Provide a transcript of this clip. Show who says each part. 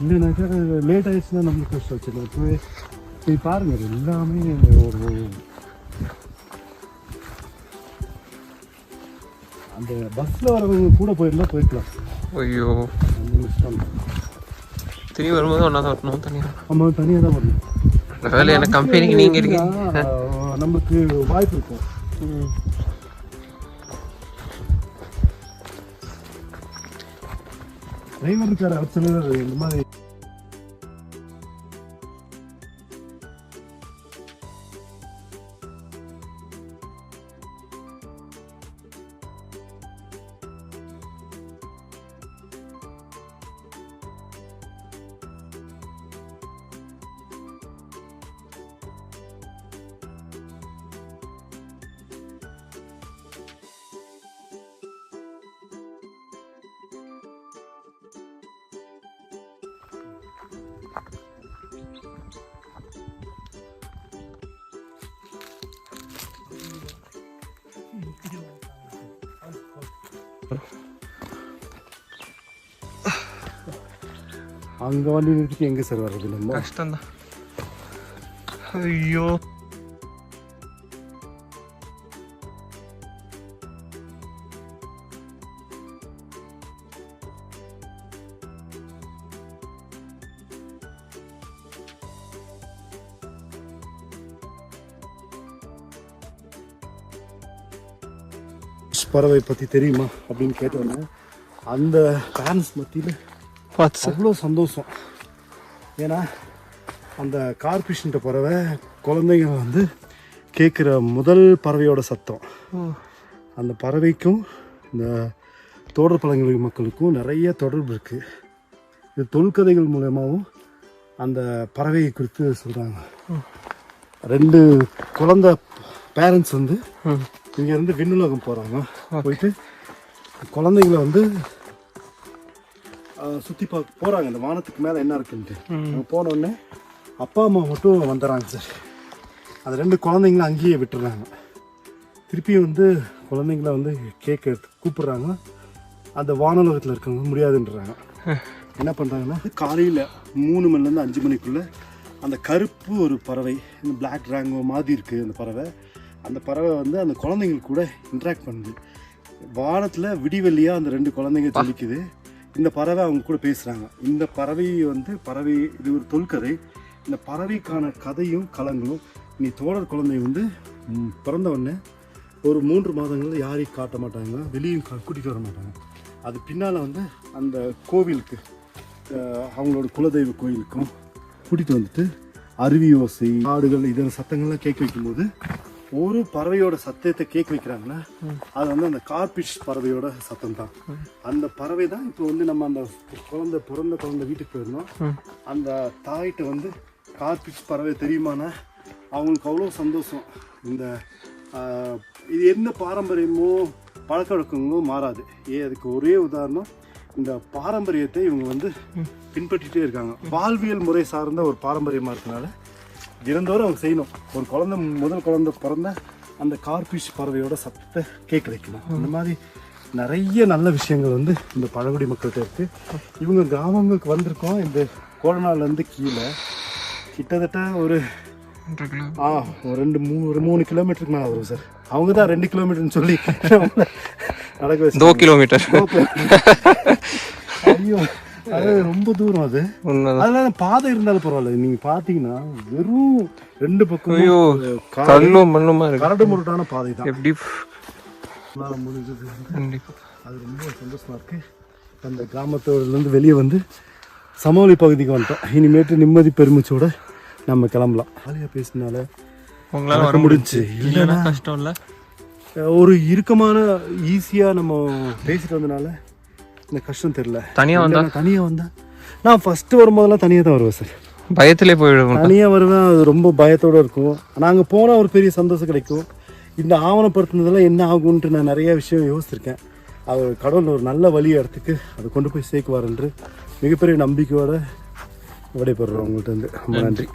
Speaker 1: இல்லைனாக்கா லேட் ஆயிடுச்சுன்னா நம்மளுக்கு கஷ்டம் வச்சுருக்கோம் போய் போய் பாருங்க இது எல்லாமே ஒரு அந்த பஸ்ஸில் வரவங்க கூட போயிருந்தா போய்க்கலாம்
Speaker 2: ஐயோ திரும்பி வரும்போது ஒன்றா தான் வரணும் தனியாக
Speaker 1: நம்ம தனியாக தான் வரணும்
Speaker 2: வேலை எனக்கு கம்பெனிக்கு நீங்கள் இருக்கீங்க
Speaker 1: நமக்கு வாய்ப்பு இருக்கும் டிரைவர் இருக்காரு அவர் சொல்லுவாரு இந்த மாதிரி அங்க வண்டி நிறுத்திட்டு எங்க சார் வர்றது நம்ம?
Speaker 2: கஷ்டம்தான். ஐயோ.
Speaker 1: பறவை பத்தி தெரியுமா அப்படின்னு கேட்டோன்னே அந்த பேரண்ட்ஸ் மத்தியில்
Speaker 2: பார்த்து.
Speaker 1: அவ்வளோ சந்தோஷம். ஏன்னா அந்த கார்பிஷன்ட்ட பறவை குழந்தைங்க வந்து கேட்குற முதல் பறவையோட சத்தம். அந்த பறவைக்கும் இந்த தோடர் பழங்குடி மக்களுக்கும் நிறைய தொடர்பு இருக்குது இது தொல்கதைகள் மூலயமாவும் அந்த பறவையை குறித்து சொல்கிறாங்க ரெண்டு குழந்தை பேரண்ட்ஸ் வந்து இங்கேருந்து விண்ணுலகம் போகிறாங்க போயிட்டு குழந்தைங்கள வந்து சுற்றி பார்க்க போகிறாங்க இந்த வானத்துக்கு மேலே என்ன இருக்குன்ட்டு. அங்கே போன உடனே அப்பா அம்மா மட்டும் வந்துடுறாங்க சார். அந்த ரெண்டு குழந்தைங்கள அங்கேயே விட்டுறாங்க. திருப்பி வந்து குழந்தைங்கள வந்து கேக் எடுத்து கூப்பிடுறாங்க. அந்த வானலோகத்தில் இருக்கவங்க முடியாதுன்றாங்க. என்ன பண்ணுறாங்கன்னா காலையில் மூணு மணிலேருந்து அஞ்சு மணிக்குள்ளே அந்த கருப்பு ஒரு பறவை இந்த பிளாக் ட்ராங்கோ மாதிரி இருக்குது அந்த பறவை அந்த பறவை வந்து அந்த குழந்தைங்க கூட இன்ட்ராக்ட் பண்ணுது. வானத்தில் விடிவெள்ளியாக அந்த ரெண்டு குழந்தைங்க தெளிக்குது இந்த பறவை அவங்க கூட பேசுகிறாங்க இந்த பறவை வந்து பறவை இது ஒரு தொல்கதை. இந்த பறவைக்கான கதையும் களங்களும் நீ தோழர் குழந்தை வந்து பிறந்த உடனே ஒரு மூன்று மாதங்களில் யாரையும் காட்ட மாட்டாங்க. வெளியும் கூட்டிகிட்டு வர மாட்டாங்க. அது பின்னால் வந்து அந்த கோவிலுக்கு அவங்களோட குலதெய்வ கோயிலுக்கும் கூட்டிகிட்டு வந்துட்டு அருவி ஓசை ஆடுகள் இதன் சத்தங்கள்லாம் கேட்க வைக்கும்போது ஒரு பறவையோட சத்தத்தை கேட்க வைக்கிறாங்கன்னா அது வந்து அந்த கார்பிஷ் பறவையோட சத்தம் தான் அந்த பறவை தான் இப்போ வந்து நம்ம அந்த குழந்தை பிறந்த குழந்தை வீட்டுக்கு போயிருந்தோம். அந்த தாய்கிட்ட வந்து கார்பிஷ் பறவை தெரியுமானா அவங்களுக்கு அவ்வளோ சந்தோஷம். இந்த இது எந்த பாரம்பரியமோ பழக்க வழக்கங்களோ மாறாது. ஏ அதுக்கு ஒரே உதாரணம் இந்த பாரம்பரியத்தை இவங்க வந்து பின்பற்றிட்டே இருக்காங்க. வாழ்வியல் முறை சார்ந்த ஒரு பாரம்பரியமாக இருக்கனால தினந்தோறும் அவங்க செய்யணும். ஒரு குழந்தை முதல் குழந்தை பிறந்த அந்த கார்பிஷ் பறவையோட சத்தத்தை கேட்க வைக்கணும். அந்த மாதிரி நிறைய நல்ல விஷயங்கள் வந்து இந்த பழங்குடி மக்கள்கிட்ட இருக்கு. இவங்க கிராமங்களுக்கு வந்திருக்கோம். இந்த கோலநாள்லேருந்து கீழே கிட்டத்தட்ட ஒரு ஆ ஒரு ரெண்டு மூணு ஒரு மூணு கிலோமீட்டருக்கு மேலே வரும் சார். அவங்க தான் ரெண்டு கிலோமீட்டர்னு சொல்லி நடக்க
Speaker 2: கிலோமீட்டர்
Speaker 1: ஐயோ அது ரொம்ப தூரம் அது. அதெல்லாம் பாதை இருந்தாலும் பரவாயில்ல. நீங்க பாத்தீங்கன்னா வெறும் ரெண்டு பக்கம்
Speaker 2: ஐயோ கல்லும் மண்ணுமா இருக்கு?
Speaker 1: கரடு முரட்டான பாதை தான்.
Speaker 2: எப்படி?
Speaker 1: முடிஞ்சது. அது ரொம்ப சந்தோஷமா இருக்கு. அந்த கிராமத்தோடலேருந்து வெளியே வந்து சமவெளி பகுதிக்கு வந்துட்டோம். இனிமேட்டு நிம்மதி பெருமிச்சோட நம்ம கிளம்பலாம். ஜாலியாக பேசினால
Speaker 2: உங்களால வர
Speaker 1: முடிஞ்சு.
Speaker 2: இல்லைன்னா கஷ்டம் இல்ல
Speaker 1: ஒரு இறுக்கமான ஈஸியாக நம்ம பேசிட்டு வந்தனால இந்த கஷ்டம் தெரியல.
Speaker 2: தனியா வந்தா?
Speaker 1: தனியாக வந்தா? நான் ஃபஸ்ட்டு வரும்போதெல்லாம் தனியாக தான் வருவேன் சார்
Speaker 2: பயத்திலே போயிடுவோம்.
Speaker 1: தனியாக வருவேன் அது ரொம்ப பயத்தோட இருக்கும். நாங்கள் போனால் ஒரு பெரிய சந்தோஷம் கிடைக்கும். இந்த ஆவணப்படுத்தினதெல்லாம் என்ன ஆகும்ன்ட்டு நான் நிறைய விஷயம் யோசிச்சிருக்கேன். அது கடவுள் ஒரு நல்ல வழி இடத்துக்கு அதை கொண்டு போய் சேர்க்குவார் என்று மிகப்பெரிய நம்பிக்கையோட விடைபெறுறோம் உங்கள்கிட்ட இருந்து. ரொம்ப நன்றி.